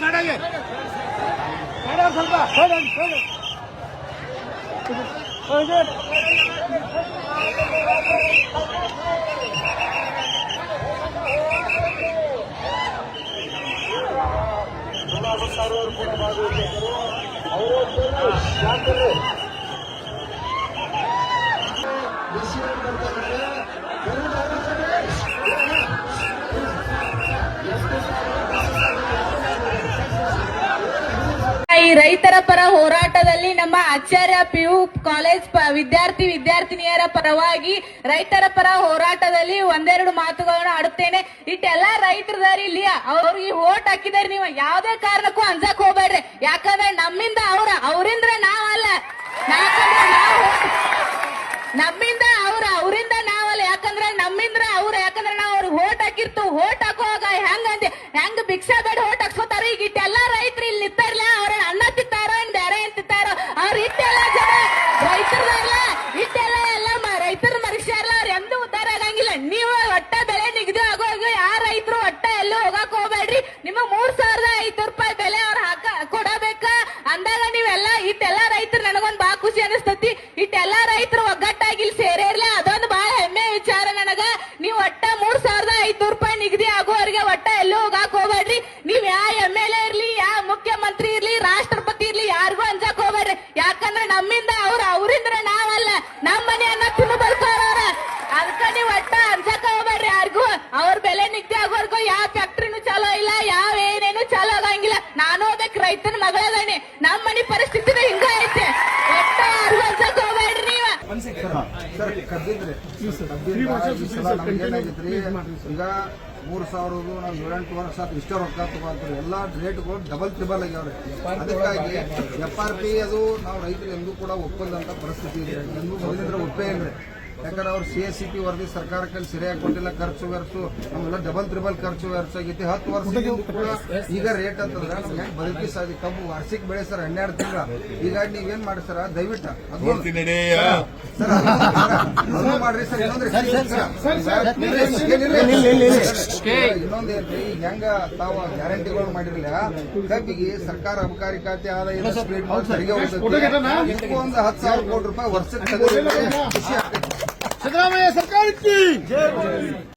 گاڑا یہ ساڈا سلبا سڈن سڈن اندر ರೈತರ ಪರ ಹೋರಾಟದಲ್ಲಿ ನಮ್ಮ ಆಚಾರ್ಯ ಪಿಯು ಕಾಲೇಜ್ ವಿದ್ಯಾರ್ಥಿ ವಿದ್ಯಾರ್ಥಿನಿಯರ ಪರವಾಗಿ ರೈತರ ಪರ ಹೋರಾಟದಲ್ಲಿ ಒಂದೆರಡು ಮಾತುಗಳನ್ನು ಆಡುತ್ತೇನೆ. ಇಟ್ಟೆಲ್ಲಾ ರೈತರದಾರಿ ಇಲ್ಲಿ ಅವ್ರಿಗೆ ಓಟ್ ಹಾಕಿದಾರೆ ನೀವು. ಯಾವ್ದೇ ಕಾರಣಕ್ಕೂ ಅಂಜಕ್ ಹೋಗ್ಬೇಡ್ರಿ. ಯಾಕಂದ್ರೆ ನಮ್ಮಿಂದ ಅವ್ರ ಅವರಿಂದ ನಾವಲ್ಲ. ನಮ್ಮಿಂದ ಅವ್ರ, ಅವರಿಂದ ನಾವಲ್ಲ. ಯಾಕಂದ್ರೆ ನಮ್ಮಿಂದ ಅವ್ರ. ಯಾಕಂದ್ರೆ ನಾವ್ ಅವ್ರಿಗೆ ಓಟ್ ಹಾಕಿರ್ತು ಓಟ್ ಹಾಕುವಾಗ ಹೆಂಗ ಹೆಂಗ್ ಭಿಕ್ಷಾ ಬೇಡ, ಓಟ್ ಹಾಕ್ಸ್ಕೊತಾರ. ಈಗ ಐದು ರೂಪಾಯಿ ಬೆಲೆ ಅವ್ರ ಹಾಕ ಕೊಡಬೇಕ? ಅಂದಾಗ ನೀವೆಲ್ಲ ಇಟ್ಟೆಲ್ಲ ರೈತರು ನನಗೊಂದ್ ಬಾ ಖುಷಿ ಅನಿಸ್ತತಿ. ಇಟ್ಟೆಲ್ಲ ರೈತರು ಒಗ್ಗಟ್ಟಾಗಿ ಇಲ್ಲಿ ಸೇರಿರ್ಲ. ಅದೊಂದು ಬಹಳ ಹೆಮ್ಮೆ ವಿಚಾರ ನನಗ. ನೀವ್ ಒಟ್ಟ ಮೂರ್ ಸಾವಿರದ ರೂಪಾಯಿ ನಿಗದಿ ಆಗೋವರೆಗೆ ಒಟ್ಟ ಎಲ್ಲೂ ಹೋಗಾಕ್ ಹೋಗ್ಬೇಡ್ರಿ. ನೀವ್ ಯಾವ ಎಂ ಎಲ್ ಎ ಇರ್ಲಿ, ಯಾ ಮುಖ್ಯಮಂತ್ರಿ ಇರ್ಲಿ, ರಾಷ್ಟ್ರಪತಿ ಇರ್ಲಿ, ಯಾರಿಗೂ ಅಂಜಾಕ್ ಹೋಗ್ಬೇಡ್ರಿ. ಯಾಕಂದ್ರೆ ನಮ್ಮಿಂದ ಅವ್ರ ಅವರಿಂದ ನಾವಲ್ಲ. ನಮ್ಮ ಮನೆಯನ್ನ ತಿನ್ನು ಬದುಕೋರವ್ರ ಅದಕ್ಕ ನೀವ್ ಒಟ್ಟ ಅಂಜಾಕ ಹೋಗ್ಬೇಡ್ರಿ ಯಾರಿಗೂ. ಅವ್ರ ಬೆಲೆ ನಿಗದಿ ಆಗೋವರೆಗೂ ಯಾವ ರೈತನ ಮಗಳದಾನೆ ನಮ್ಮ ಮನೆ ಪರಿಸ್ಥಿತಿ ಹಿಂಗ ಐತೆ ಒಟ್ಟ ಹೋಗ್ಬೇಡ್ರಿ ನೀವ. ಈಗ ಮೂರ್ ಸಾವಿರದು ನಾವು ಏಳೆಂಟು ವರ್ಷ ಇಷ್ಟೇ ರೊಕ್ಕ ತಗೊಂತೀವಿ ಎಲ್ಲಾ ರೇಟ್ಗಳು ಡಬಲ್ ತ್ರಿಬಲ್ ಆಗ್ಯಾವ್ರಿ. ಅದಕ್ಕಾಗಿ ಎಫ್ ಆರ್ ಪಿ ಅದು ನಾವು ರೈತರು ಎಂದೂ ಕೂಡ ಒಪ್ಪದಂತ ಪರಿಸ್ಥಿತಿ ಇದೆ. ಎಂದೂ ಮೊದಲಿಂದ್ರೆ ಒಪ್ಪೇ ಇಲ್ರಿ. ಯಾಕಂದ್ರೆ ಅವ್ರು ಸಿ ಎಸ್ ಸಿ ಪಿ ವರದಿ ಸರ್ಕಾರಕ್ಕೆ ಸರಿಯಾಗಿ ಕೊಟ್ಟಿಲ್ಲ ಖರ್ಚು ವೆರ್ಸು ನಮ್ಮೆಲ್ಲ ಡಬಲ್ ತ್ರಿಬಲ್ ಖರ್ಚು ವೆರ್ಸ್ ಆಗೈತಿ. ಹತ್ತು ವರ್ಷದಿಂದ ಕೂಡ ಈಗ ರೇಟ್ ಅಂತಂದ್ರೆ ನಮ್ಗೆ ಹೆಂಗ್ ಬದುಕಿ ಸಾಧಿ ಕಬ್ಬು ವಾರ್ಷಿಕ ಬೆಳೆ ಸರ್ ಹನ್ನೆರಡು ತಿಂಗಳ. ಈಗ ನೀವೇನ್ ಮಾಡಿ ಸರ್? ದಯವಿಟ್ಟು ಅದು ಮಾಡ್ರಿ ಸರ್ ಇನ್ನೊಂದ್ರಿ ಇನ್ನೊಂದೇನ್ರಿ ಈಗ ಹೆಂಗ ತಾವು ಗ್ಯಾರಂಟಿಗಳು ಮಾಡಿರಲಿಲ್ಲ ಕಬ್ಬಿಗೆ ಸರ್ಕಾರ ಅಬಕಾರಿ ಖಾತೆ ಆದಾಯ ಒಂದು ಹತ್ತು ಸಾವಿರ ಕೋಟಿ ರೂಪಾಯಿ ವರ್ಷಕ್ಕೆ ಸಿದ್ದರಾಮಯ್ಯ ಸರ್ಕಾರಕ್ಕೆ